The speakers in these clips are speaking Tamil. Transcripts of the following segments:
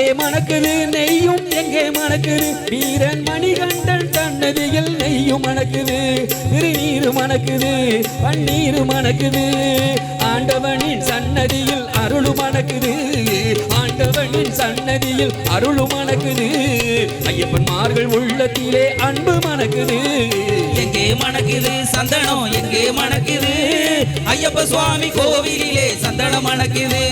எங்கே மணக்குது நெய்யும் எங்கே மணக்குது? வீரன் மணிகண்டன் தன்னதியில் நெய்யும் மணக்குது. திருநீரு மணக்குது பன்னீரு மணக்குது. ஆண்டவனின் சன்னதியில் அருளு மணக்குது. ஆண்டவனின் சன்னதியில் அருளு மணக்குது. ஐயப்பன்மார்கள் உள்ளத்திலே அன்பு மணக்குது. எங்கே மணக்குது? சந்தனம் எங்கே மணக்குது? ஐயப்ப சுவாமி கோவிலிலே சந்தனம் மணக்குது.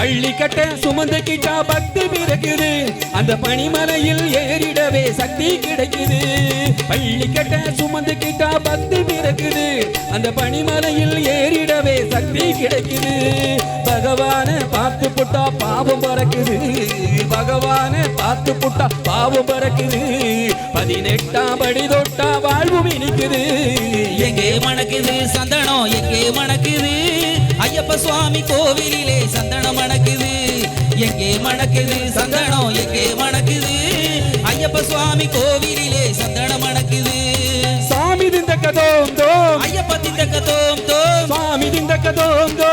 எங்கே பள்ளி கட்ட சுமந்துக்கிட்டா பக்தி பிறக்குது. அந்த பனிமலையில் ஏறிடவே சக்தி கிடைக்குது. பள்ளி கட்ட சுமந்துக்கிட்டா பக்தி பிறக்குது. அந்த பனிமலையில் ஏறிடவே சக்தி கிடைக்குது. பகவான பார்த்து புட்டா பாவம் பறக்குது. பகவான பார்த்து புட்டா பாவம் பறக்குது. பதினெட்டாம் படி தொட்டா வாழ்வு இனிக்குது எங்கே மணக்குது சந்தனம்? எங்கே மணக்குது? ஐயப்ப சுவாமி கோவிலிலே சந்தனம் மணக்குது. எங்கே மணக்குது? சந்தனம் எங்கே மணக்குது? ஐயப்ப சுவாமி கோவிலிலே சந்தனம் மணக்குது. சாமி திந்தக்க தோம். ஐயப்ப திந்தக்க தோம். சாமி திந்தக்க தோம்.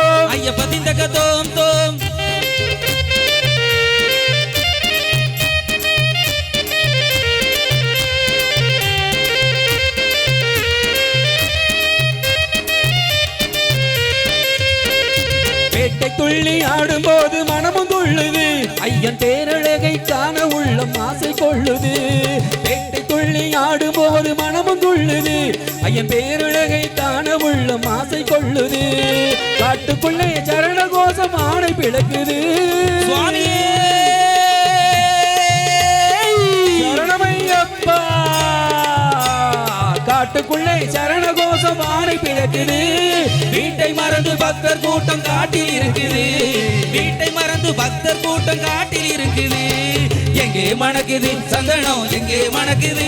துள்ளி ஆடும்போது மனமும் துள்ளுது. ஐயன் பேரழகை காண உள்ளம் ஆசை கொள்ளுது. பேட்டை துள்ளி ஆடும்போது மனமும் துள்ளுது. ஐயன் பேரழகை காண உள்ளம் ஆசை கொள்ளுது. காட்டுக்குள்ளே சரண கோஷம் ஆணை பிளக்குது. சுவாமியே! காட்டுக்குள்ளே சரண கோஷம் ஆணை பிழக்குது வீட்டை மறந்து பக்தர் கூட்டம் காட்டில் இருக்குது. வீட்டை மறந்து பக்தர் கூட்டம் காட்டில் இருக்குது. எங்கே மணக்குது? சந்தனம் எங்கே மணக்குது?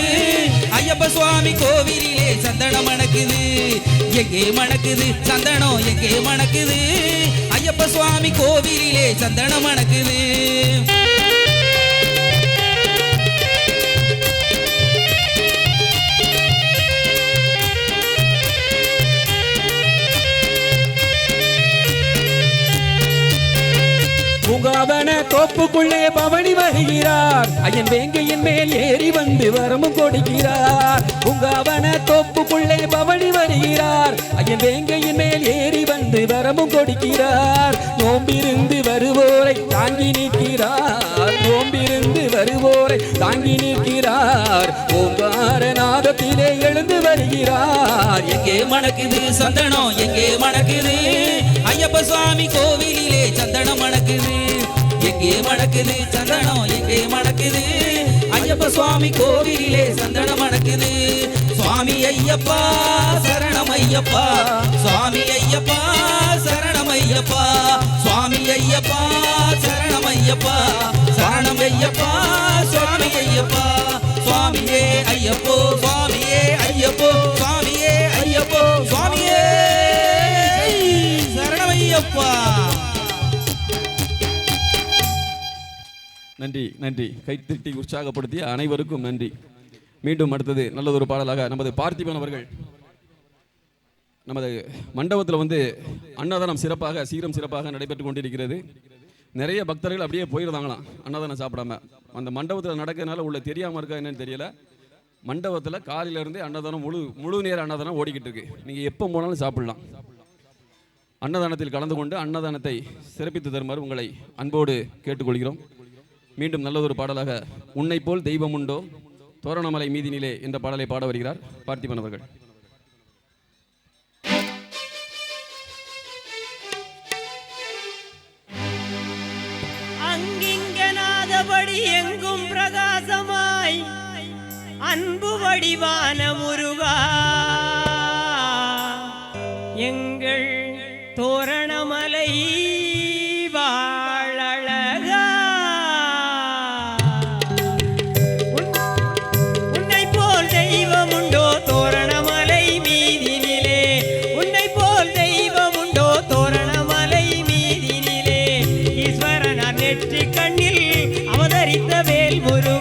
ஐயப்ப சுவாமி கோவிலிலே சந்தனம் மணக்குது. எங்கே மணக்குது? சந்தனம் எங்கே மணக்குது? ஐயப்ப சுவாமி கோவிலிலே சந்தனம் மணக்குது. தோப்புக்குள்ளே பவனி வருகிறார். ஐயன் வேங்கையின் மேல் ஏறி வந்து வரமும் கொடுக்கிறார். பூங்காவன தோப்புக்குள்ளே பவனி வருகிறார். ஐயன் வேங்கையின் மேல் ஏறி வந்து வரமும் கொடுக்கிறார். நோம்பிருந்து வருவோரை தாங்கி நிற்கிறார். நோம்பிருந்து வருவோரை தாங்கி நிற்கிறார். ஓங்கார நாதத்திலே எழுந்து வருகிறார். எங்கே மணக்குது சந்தனம்? எங்கே மணக்குது? ஐயப்ப சுவாமி கோவில் எங்கே மணக்குது சந்தனம் எங்கே மணக்குது ஐயப்ப சுவாமி கோவிலே சந்தனம் மணக்குது சுவாமி ஐயப்பா சரணம் ஐயப்பா. சுவாமி ஐயப்பா சரணம் ஐயப்பா. சுவாமி ஐயப்பா சரணம் ஐயப்பா. சரணம் ஐயப்பா சுவாமி ஐயப்பா. சுவாமியே ஐயப்போ சுவாமியே ஐயப்போ. சுவாமியே ஐயப்போ சுவாமியே சரணம் ஐயப்பா. நன்றி நன்றி. கைத்தட்டி உற்சாகப்படுத்திய அனைவருக்கும் நன்றி. மீண்டும் அடுத்தது நல்லதொரு பாடலாக நமது பார்த்திபன் அவர்கள் நமது மண்டபத்தில் வந்து அன்னதானம் சிறப்பாக சீரம் சிறப்பாக நடைபெற்று கொண்டிருக்கிறது. நிறைய பக்தர்கள் அப்படியே போயிருந்தாங்களாம் அன்னதானம் சாப்பிடாம. அந்த மண்டபத்தில் நடக்கிறதுனால உள்ள தெரியாமல் இருக்கா என்னன்னு தெரியல. மண்டபத்தில் காலையிலேருந்தே அன்னதானம் முழு முழு நேர அன்னதானம் ஓடிக்கிட்டு இருக்கு. நீங்கள் எப்போ போனாலும் சாப்பிடலாம். அன்னதானத்தில் கலந்து கொண்டு அன்னதானத்தை சிறப்பித்து தருமாறு உங்களை அன்போடு கேட்டுக்கொள்கிறோம். மீண்டும் நல்லதொரு பாடலாக உன்னை போல் தெய்வம் உண்டோ தோரணமலை மீதினிலே என்ற பாடலை பாட வருகிறார் பார்த்திபன் அவர்கள். அங்கிங்கனாதபடி எங்கும் பிரகாசமாய் அன்பு வடிவான முருகா. വേൽ ഗുരു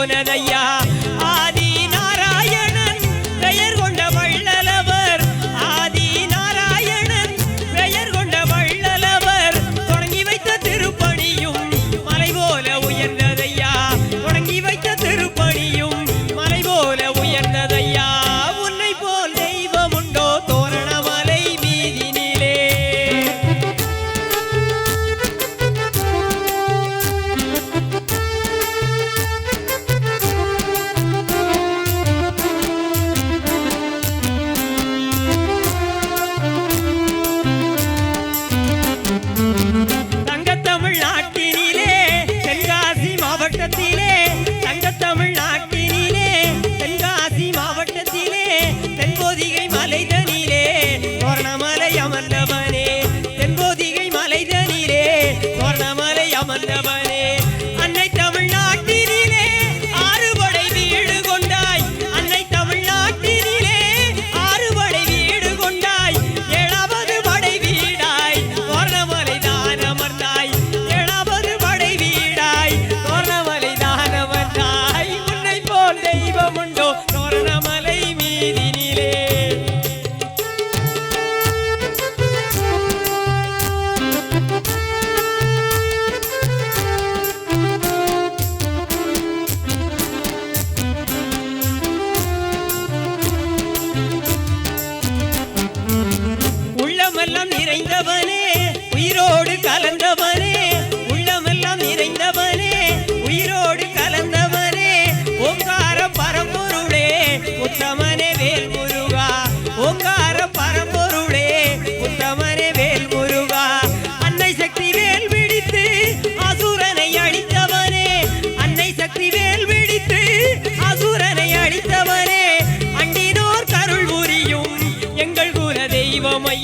போனதையா? ஆதி நாராயணன் பெயர் கொண்ட வள்ளலவர். ஆதி நாராயணன் பெயர் கொண்ட வள்ளலவர். தொடங்கி வைத்த திருப்பணியும் மலை போல உயர்ந்ததையா? தொடங்கி வைத்த திருப்பணியும் மலை போல உயர்ந்ததையா?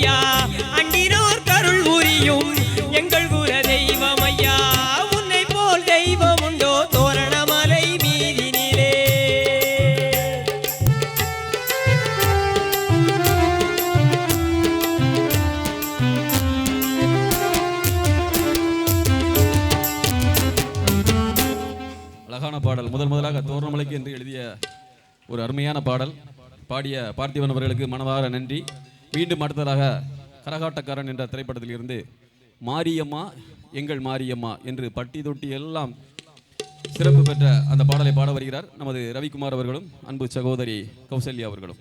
ஐயா. அண்டினோர் கருள் புரியும் எங்கள் குல தெய்வம் ஐயா. உன்னை போல் தெய்வம் உண்டோ தோரணமலை மீதினிலே. அழகான பாடல். முதல் முதலாக தோரணமலைக்கு என்று எழுதிய ஒரு அருமையான பாடல். பாடிய பார்த்திவன் அவர்களுக்கு மனதார நன்றி. மீண்டும் அடுத்ததாக கரகாட்டக்காரன் என்ற திரைப்படத்தில் இருந்து மாரியம்மா எங்கள் மாரியம்மா என்று பட்டி தொட்டி எல்லாம் சிறப்பு பெற்ற அந்த பாடலை பாட வருகிறார் நமது ரவிக்குமார் அவர்களும் அன்பு சகோதரி கௌசல்யா அவர்களும்.